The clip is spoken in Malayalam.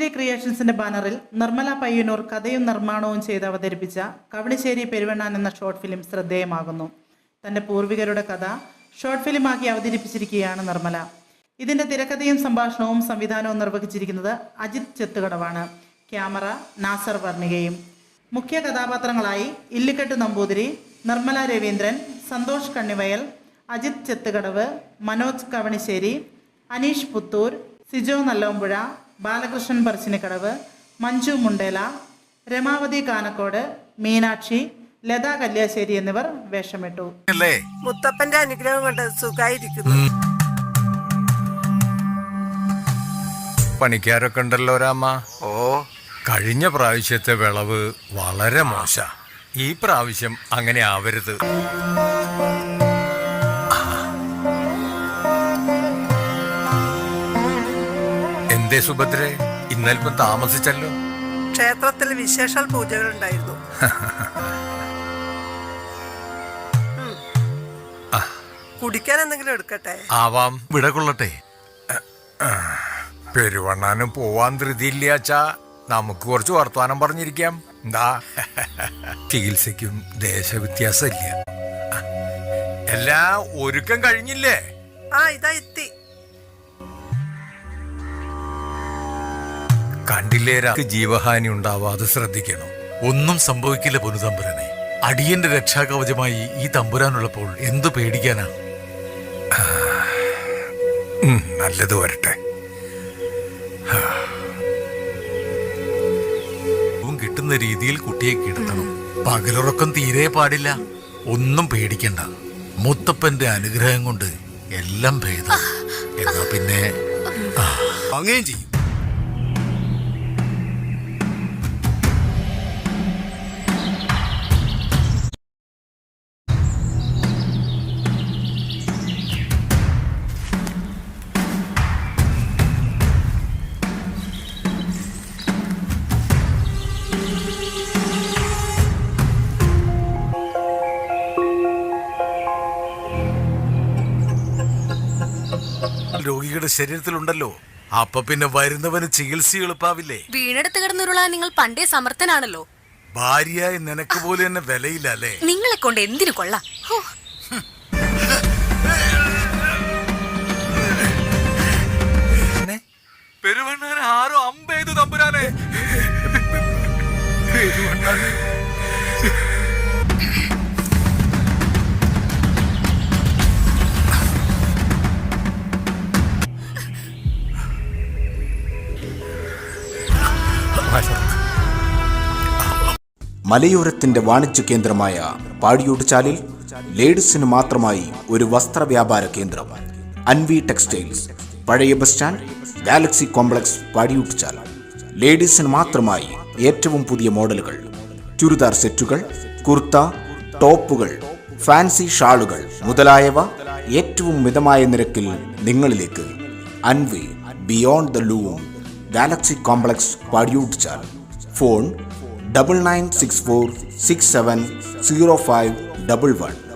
കവണിശ്ശേരി ക്രിയേഷൻസിന്റെ ബാനറിൽ നിർമ്മല പയ്യന്നൂർ കഥയും നിർമ്മാണവും ചെയ്ത് അവതരിപ്പിച്ച കവണിശ്ശേരി പെരുവണ്ണാൻ എന്ന ഷോർട്ട് ഫിലിം ശ്രദ്ധേയമാകുന്നു. തന്റെ പൂർവികരുടെ കഥ ഷോർട്ട് ഫിലിമാക്കി അവതരിപ്പിച്ചിരിക്കുകയാണ് നിർമ്മല. ഇതിന്റെ തിരക്കഥയും സംഭാഷണവും സംവിധാനവും നിർവഹിച്ചിരിക്കുന്നത് അജിത് ചെത്തുകടവാണ്. ക്യാമറ നാസർ വർണികയും. മുഖ്യ കഥാപാത്രങ്ങളായി ഇല്ലിക്കെട്ട് നമ്പൂതിരി നിർമ്മല രവീന്ദ്രൻ സന്തോഷ് കണ്ണിവയൽ അജിത് ചെത്തുകടവ് മനോജ് കവണിശ്ശേരി അനീഷ് പുത്തൂർ സിജോ നല്ലോമ്പുഴ ബാലകൃഷ്ണൻ പറശ്ശിനിക്കടവ് മഞ്ജു മുണ്ടേല രമാവതി കാനക്കോട് മീനാക്ഷി ലതാ കല്യാശ്ശേരി എന്നിവർ വേഷമിട്ടു. മുത്തപ്പന്റെ അനുഗ്രഹം കൊണ്ട് സുഖായിരിക്കുന്നു. പണിക്കാരൊക്കെ ഉണ്ടല്ലോ രാമ. ഓ. കഴിഞ്ഞ പ്രാവശ്യത്തെ വിളവ് വളരെ മോശ. ഈ പ്രാവശ്യം അങ്ങനെ ആവരുത്. എന്തേ സുഭദ്രെ? ഇന്നൽപ്പം താമസിച്ചല്ലോ. ക്ഷേത്രത്തിൽ വിശേഷാൽ പൂജകൾ ഉണ്ടായിരുന്നു. കുടിക്കാൻ എന്തെങ്കിലും എടുക്കട്ടെ? ആവാം. വിട കൊള്ളട്ടെ. പെരുവണ്ണാനും പോവാൻ ധൃതിയില്ലാച്ചാ നമുക്ക് കുറച്ച് വർത്തമാനം പറഞ്ഞിരിക്കാം. എന്താ ചികിത്സയ്ക്കും ദേശവ്യത്യാസമില്ല. എല്ലാ ഒരുക്കം കഴിഞ്ഞില്ലേ? ആ ഇതാ എത്തി. കണ്ടില്ലേ രാക്ക് ജീവഹാനി ഉണ്ടാവാതെ ശ്രദ്ധിക്കണം. ഒന്നും സംഭവിക്കില്ല പൊന്നുതമ്പുരനെ. അടിയന്റെ രക്ഷാകവചമായി ഈ തമ്പുരാനുള്ളപ്പോൾ എന്തു പേടിക്കാനാണ് നല്ലത് വരട്ടെ. കിട്ടുന്ന രീതിയിൽ കുട്ടിയെ കിടത്തണം പകലുറക്കം തീരെ പാടില്ല. ഒന്നും പേടിക്കണ്ട. മുത്തപ്പന്റെ അനുഗ്രഹം കൊണ്ട് എല്ലാം ഭേദം. എന്നാ പിന്നെ? ആ, ചെയ്യും. രോഗിയുടെ ശരീരത്തിലുണ്ടല്ലോ. അപ്പൊ പിന്നെ വരുന്നവന് ചികിത്സ എളുപ്പാവില്ലേ? വീണെടുത്ത് കിടന്നുരുളാൻ നിങ്ങൾ പണ്ടേ സമർത്ഥനാണല്ലോ. ഭാര്യയായി നിനക്ക് പോലും എന്നെ വിലയില്ല അല്ലേ? നിങ്ങളെ കൊണ്ട് എന്തിനു കൊള്ളാം? ഹോ, പെരുവണ്ണാൻ ആരോ അമ്പെയ്തു തമ്പുരാനെ. മലയോരത്തിന്റെ വാണിജ്യ കേന്ദ്രമായ പാടിയോട് ചാലിൽ ലേഡീസിന് മാത്രമായി ഒരു വസ്ത്ര വ്യാപാര കേന്ദ്രം. അൻവി ടെക്സ്റ്റൈൽസ് പഴയ bus stand Galaxy complex Padiyottuchal ലേഡീസിന് മാത്രമായി ഏറ്റവും പുതിയ മോഡലുകൾ. ചുരിദാർ സെറ്റുകൾ കുർത്ത ടോപ്പുകൾ ഫാൻസി ഷാളുകൾ മുതലായവ ഏറ്റവും മിതമായ നിരക്കിൽ നിങ്ങളിലേക്ക്. Anvi beyond the loom Galaxy complex Padiyottuchal phone double nine six four six seven zero five double one.